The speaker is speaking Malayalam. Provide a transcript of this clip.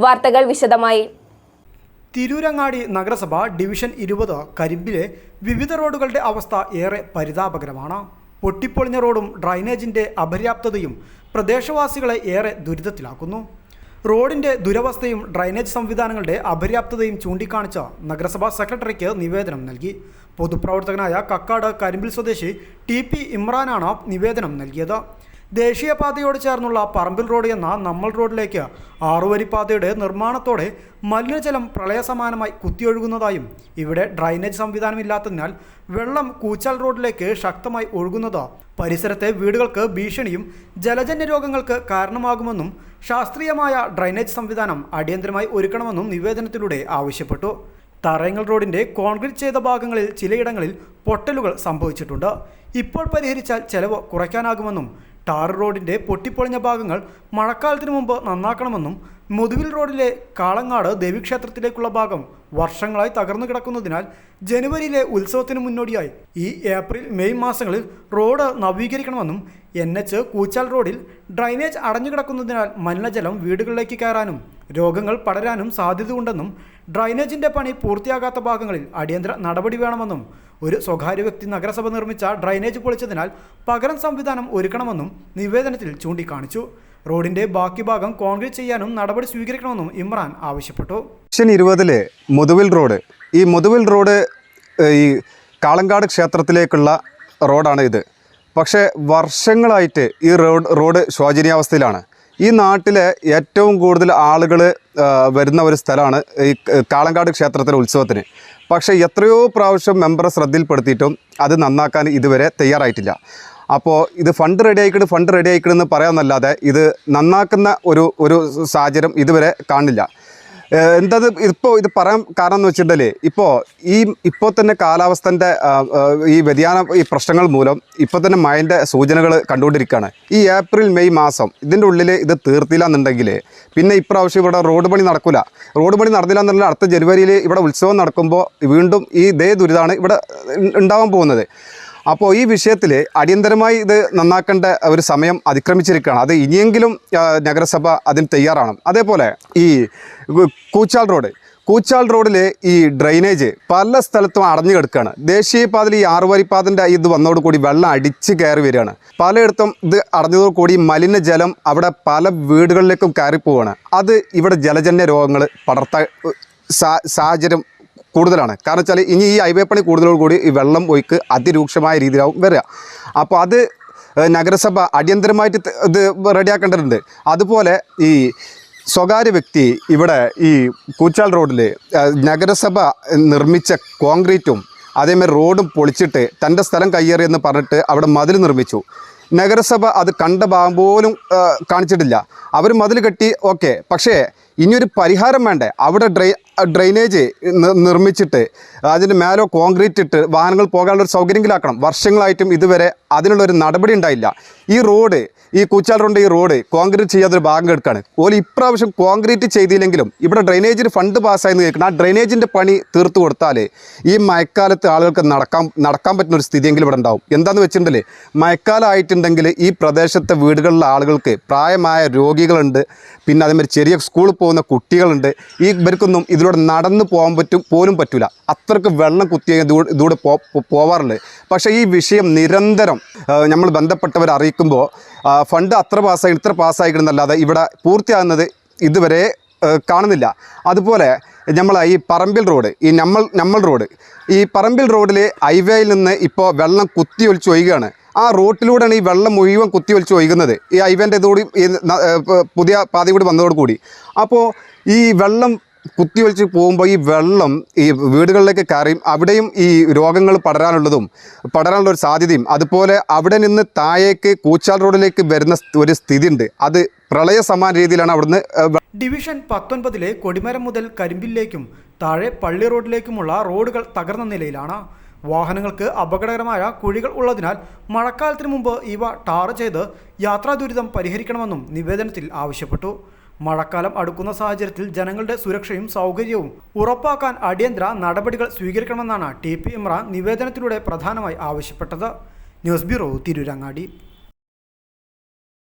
വാർത്തകൾ വിശദമായി. തിരൂരങ്ങാടി നഗരസഭ ഡിവിഷൻ ഇരുപത് കരിമ്പിലെ വിവിധ റോഡുകളുടെ അവസ്ഥ ഏറെ പരിതാപകരമാണ്. പൊട്ടിപ്പൊളിഞ്ഞ റോഡും ഡ്രൈനേജിന്റെ അപര്യാപ്തതയും പ്രദേശവാസികളെ ഏറെ ദുരിതത്തിലാക്കുന്നു. റോഡിന്റെ ദുരവസ്ഥയും ഡ്രൈനേജ് സംവിധാനങ്ങളുടെ അപര്യാപ്തതയും ചൂണ്ടിക്കാണിച്ച നഗരസഭാ സെക്രട്ടറിക്ക് നിവേദനം നൽകി. പൊതുപ്രവർത്തകനായ കക്കാട് കരിമ്പിൽ സ്വദേശി ടി പി ഇമ്രാനാണ് നിവേദനം നൽകിയത്. ദേശീയപാതയോട് ചേർന്നുള്ള പറമ്പിൽ റോഡ് എന്ന നമ്മൾ റോഡിലേക്ക് ആറുവരിപ്പാതയുടെ നിർമ്മാണത്തോടെ മലിനജലം പ്രളയസമാനമായി കുത്തിയൊഴുകുന്നതായും ഇവിടെ ഡ്രൈനേജ് സംവിധാനമില്ലാത്തതിനാൽ വെള്ളം കൂച്ചാൽ റോഡിലേക്ക് ശക്തമായി ഒഴുകുന്നത് പരിസരത്തെ വീടുകൾക്ക് ഭീഷണിയും ജലജന്യ രോഗങ്ങൾക്ക് കാരണമാകുമെന്നും ശാസ്ത്രീയമായ ഡ്രൈനേജ് സംവിധാനം അടിയന്തരമായി ഒരുക്കണമെന്നും നിവേദനത്തിലൂടെ ആവശ്യപ്പെട്ടു. തറയങ്ങൽ റോഡിന്റെ കോൺക്രീറ്റ് ചെയ്ത ഭാഗങ്ങളിൽ ചിലയിടങ്ങളിൽ പൊട്ടലുകൾ സംഭവിച്ചിട്ടുണ്ട്. ഇപ്പോൾ പരിഹരിച്ചാൽ ചെലവ് കുറയ്ക്കാനാകുമെന്നും ടാർ റോഡിന്റെ പൊട്ടിപ്പൊളിഞ്ഞ ഭാഗങ്ങൾ മഴക്കാലത്തിനു മുമ്പ് നന്നാക്കണമെന്നും മുതുവിൽ റോഡിലെ കാളങ്ങാട് ദേവീക്ഷേത്രത്തിലേക്കുള്ള ഭാഗം വർഷങ്ങളായി തകർന്നു കിടക്കുന്നതിനാൽ ജനുവരിയിലെ ഉത്സവത്തിന് മുന്നോടിയായി ഈ ഏപ്രിൽ മെയ് മാസങ്ങളിൽ റോഡ് നവീകരിക്കണമെന്നും എൻ എച്ച് കൂച്ചാൽ റോഡിൽ ഡ്രൈനേജ് അടഞ്ഞു കിടക്കുന്നതിനാൽ മലിനജലം വീടുകളിലേക്ക് കയറാനും രോഗങ്ങൾ പടരാനും സാധ്യതയുണ്ടെന്നും ഡ്രൈനേജിന്റെ പണി പൂർത്തിയാകാത്ത ഭാഗങ്ങളിൽ അടിയന്തര നടപടി വേണമെന്നും ഒരു സ്വകാര്യ വ്യക്തി നഗരസഭ നിർമ്മിച്ച ഡ്രൈനേജ് പൊളിച്ചതിനാൽ പകരം സംവിധാനം ഒരുക്കണമെന്നും നിവേദനത്തിൽ ചൂണ്ടിക്കാണിച്ചു. റോഡിന്റെ ബാക്കി ഭാഗം കോൺക്രീറ്റ് ചെയ്യാനും നടപടി സ്വീകരിക്കണമെന്നും ഇമ്രാൻ ആവശ്യപ്പെട്ടു. സെക്ഷൻ ഇരുപതിലെ മുതുവിൽ റോഡ്. ഈ മുതുവിൽ റോഡ് ഈ കാളങ്കാട് ക്ഷേത്രത്തിലേക്കുള്ള റോഡാണ് ഇത്. പക്ഷേ വർഷങ്ങളായിട്ട് ഈ റോഡ് റോഡ് ശോചനീയാവസ്ഥയിലാണ്. ഈ നാട്ടിലെ ഏറ്റവും കൂടുതൽ ആളുകൾ വരുന്ന ഒരു സ്ഥലമാണ് ഈ കാളങ്കാട് ക്ഷേത്രത്തിലെ ഉത്സവത്തിന്. പക്ഷേ എത്രയോ പ്രാവശ്യം മെമ്പറെ ശ്രദ്ധയിൽപ്പെടുത്തിയിട്ടും അത് നന്നാക്കാൻ ഇതുവരെ തയ്യാറായിട്ടില്ല. അപ്പോൾ ഇത് ഫണ്ട് റെഡി ആയിക്കിട്ട് ഫണ്ട് റെഡി ആയിക്കിട്ടെന്ന് പറയാമെന്നല്ലാതെ ഇത് നന്നാക്കുന്ന ഒരു ഒരു സാഹചര്യം ഇതുവരെ കാണില്ല. ഏഹ് എന്തത് ഇപ്പോൾ ഇത് പറയാൻ കാരണം എന്ന് വെച്ചിട്ടുണ്ടെങ്കിൽ ഇപ്പോൾ ഈ ഇപ്പോൾ തന്നെ കാലാവസ്ഥന്റെ ഈ വ്യതിയാന ഈ പ്രശ്നങ്ങൾ മൂലം ഇപ്പോൾ തന്നെ മഴന്റെ സൂചനകൾ കണ്ടുകൊണ്ടിരിക്കുകയാണ്. ഈ ഏപ്രിൽ മെയ് മാസം ഇതിന്റെ ഉള്ളിൽ ഇത് തീർത്തില്ല എന്നുണ്ടെങ്കിൽ പിന്നെ ഇപ്രാവശ്യം ഇവിടെ റോഡ് പണി നടക്കില്ല റോഡ് പണി നടന്നില്ല എന്നുണ്ടെങ്കിൽ അടുത്ത ജനുവരിയിൽ ഇവിടെ ഉത്സവം നടക്കുമ്പോൾ വീണ്ടും ഈ ദേ ദുരിതമാണ് ഇവിടെ ഉണ്ടാവാൻ പോകുന്നത്. അപ്പോൾ ഈ വിഷയത്തിൽ അടിയന്തരമായി ഇത് നന്നാക്കേണ്ട ഒരു സമയം അതിക്രമിച്ചിരിക്കുകയാണ്. അത് ഇനിയെങ്കിലും നഗരസഭ അതിന് തയ്യാറാണ് അതേപോലെ ഈ കൂച്ചാൽ റോഡ്. കൂച്ചാൽ റോഡിലെ ഈ ഡ്രെയിനേജ് പല സ്ഥലത്തും അടഞ്ഞു കിടക്കുകയാണ് ദേശീയപാതയിൽ ഈ ആറുവരിപ്പാതിന്റെ ഇത് വന്നതോടുകൂടി വെള്ളം അടിച്ച് കയറി വരികയാണ്. പലയിടത്തും ഇത് അടഞ്ഞതോടുകൂടി മലിനജലം അവിടെ പല വീടുകളിലേക്കും കയറി പോവുകയാണ് അത് ഇവിടെ ജലജന്യ രോഗങ്ങൾ പടർത്ത സാഹചര്യം കൂടുതലാണ്. കാരണം വെച്ചാൽ ഇനി ഈ ഹൈവേ പണി കൂടുതലോടുകൂടി ഈ വെള്ളം ഒഴുക്ക് അതിരൂക്ഷമായ രീതിയിലാവും വരിക. അപ്പോൾ അത് നഗരസഭ അടിയന്തരമായിട്ട് ഇത് റെഡിയാക്കേണ്ടതുണ്ട്. അതുപോലെ ഈ സ്വകാര്യ വ്യക്തി ഇവിടെ ഈ കൂച്ചാൽ റോഡിൽ നഗരസഭ നിർമ്മിച്ച കോൺക്രീറ്റും അതേമാതിരി റോഡും പൊളിച്ചിട്ട് തന്റെ സ്ഥലം കയ്യേറിയെന്ന് പറഞ്ഞിട്ട് അവിടെ മതിൽ നിർമ്മിച്ചു. നഗരസഭ അത് കണ്ട ഭാഗം പോലും കാണിച്ചിട്ടില്ല. അവർ മതിൽ കെട്ടി ഓക്കെ. പക്ഷേ ഇനിയൊരു പരിഹാരം വേണ്ടേ? അവിടെ ഡ്രൈ ഡ്രെയിനേജ് നിർമ്മിച്ചിട്ട് അതിന്റെ മേലോ കോൺക്രീറ്റ് ഇട്ട് വാഹനങ്ങൾ പോകാനുള്ള ഒരു സൗകര്യത്തിലാക്കണം വർഷങ്ങളായിട്ടും ഇതുവരെ അതിനുള്ളൊരു നടപടി ഉണ്ടായില്ല. ഈ റോഡ് ഈ കൂച്ചാൽ റോഡ് ഈ റോഡ് കോൺക്രീറ്റ് ചെയ്യാത്തൊരു ഭാഗം എടുക്കാണ് ഓൽ ഇപ്രാവശ്യം കോൺക്രീറ്റ് ചെയ്തില്ലെങ്കിലും ഇവിടെ ഡ്രെയിനേജിന് ഫണ്ട് പാസ്സായെന്ന് കേൾക്കണം ആ ഡ്രെയിനേജിന്റെ പണി തീർത്തു കൊടുത്താൽ ഈ മഴക്കാലത്ത് ആളുകൾക്ക് നടക്കാൻ നടക്കാൻ പറ്റുന്ന ഒരു സ്ഥിതിയെങ്കിലും ഇവിടെ ഉണ്ടാവും. എന്താണെന്ന് വെച്ചിട്ടുണ്ടെങ്കിൽ മഴക്കാലമായിട്ടുണ്ടെങ്കിൽ ഈ പ്രദേശത്തെ വീടുകളിലെ ആളുകൾക്ക് പ്രായമായ രോഗികളുണ്ട്. പിന്നെ അതേമാതിരി ചെറിയ സ്കൂളിൽ പോകുന്ന കുട്ടികളുണ്ട്. ഈ ഇവർക്കൊന്നും ഇതിലൂടെ നടന്നു പോകാൻ പറ്റും പോലും പറ്റില്ല അത്രയ്ക്ക് വെള്ളം കുത്തിയ ഇതൂടെ പോവാറുണ്ട്. പക്ഷേ ഈ വിഷയം നിരന്തരം നമ്മൾ ബന്ധപ്പെട്ടവർ അറിയിക്കുമ്പോൾ ഫണ്ട് അത്ര പാസ്സായി ഇത്ര പാസ്സായിക്കണമെന്നല്ലാതെ ഇവിടെ പൂർത്തിയാകുന്നത് ഇതുവരെ കാണുന്നില്ല. അതുപോലെ നമ്മൾ ഈ പറമ്പിൽ റോഡ് ഈ നമ്മൾ നമ്മൾ റോഡ് ഈ പറമ്പിൽ റോഡിൽ ഹൈവേയിൽ നിന്ന് ഇപ്പോൾ വെള്ളം കുത്തി ഒലിച്ച് ഒഴുകുകയാണ്. ആ റോട്ടിലൂടെയാണ് ഈ വെള്ളം മുഴുവൻ കുത്തി ഒലിച്ച് ഒഴുകുന്നത്. ഈ ഹൈവേന്റെ പ- പുതിയ പാതയോട് കൂടി വന്നതോടുകൂടി. അപ്പോൾ ഈ വെള്ളം കുത്തിയൊലിച്ച് പോകുമ്പോൾ ഈ വെള്ളം ഈ വീടുകളിലേക്ക് കയറിയും അവിടെയും ഈ രോഗങ്ങൾ പടരാനുള്ളതും പടരാനുള്ള ഒരു സാധ്യതയും. അതുപോലെ അവിടെ നിന്ന് താഴേക്ക് കൂച്ചാൽ റോഡിലേക്ക് വരുന്ന ഒരു സ്ഥിതി ഉണ്ട് അത് പ്രളയ സമാന രീതിയിലാണ് അവിടുന്ന് ഡിവിഷൻ പത്തൊൻപതിലെ കൊടിമരം മുതൽ കരിമ്പിലേക്കും താഴെ പള്ളി റോഡിലേക്കുമുള്ള റോഡുകൾ തകർന്ന നിലയിലാണ്. വാഹനങ്ങൾക്ക് അപകടകരമായ കുഴികൾ ഉള്ളതിനാൽ മഴക്കാലത്തിന് മുമ്പ് ഇവ ടാർ ചെയ്ത് യാത്രാ ദുരിതം പരിഹരിക്കണമെന്നും നിവേദനത്തിൽ ആവശ്യപ്പെട്ടു. മഴക്കാലം അടുക്കുന്ന സാഹചര്യത്തിൽ ജനങ്ങളുടെ സുരക്ഷയും സൗകര്യവും ഉറപ്പാക്കാൻ അടിയന്തര നടപടികൾ സ്വീകരിക്കണമെന്നാണ് ടി പി ഇമ്രാൻ നിവേദനത്തിലൂടെ പ്രധാനമായി ആവശ്യപ്പെട്ടത്. News bureau Tirurangadi.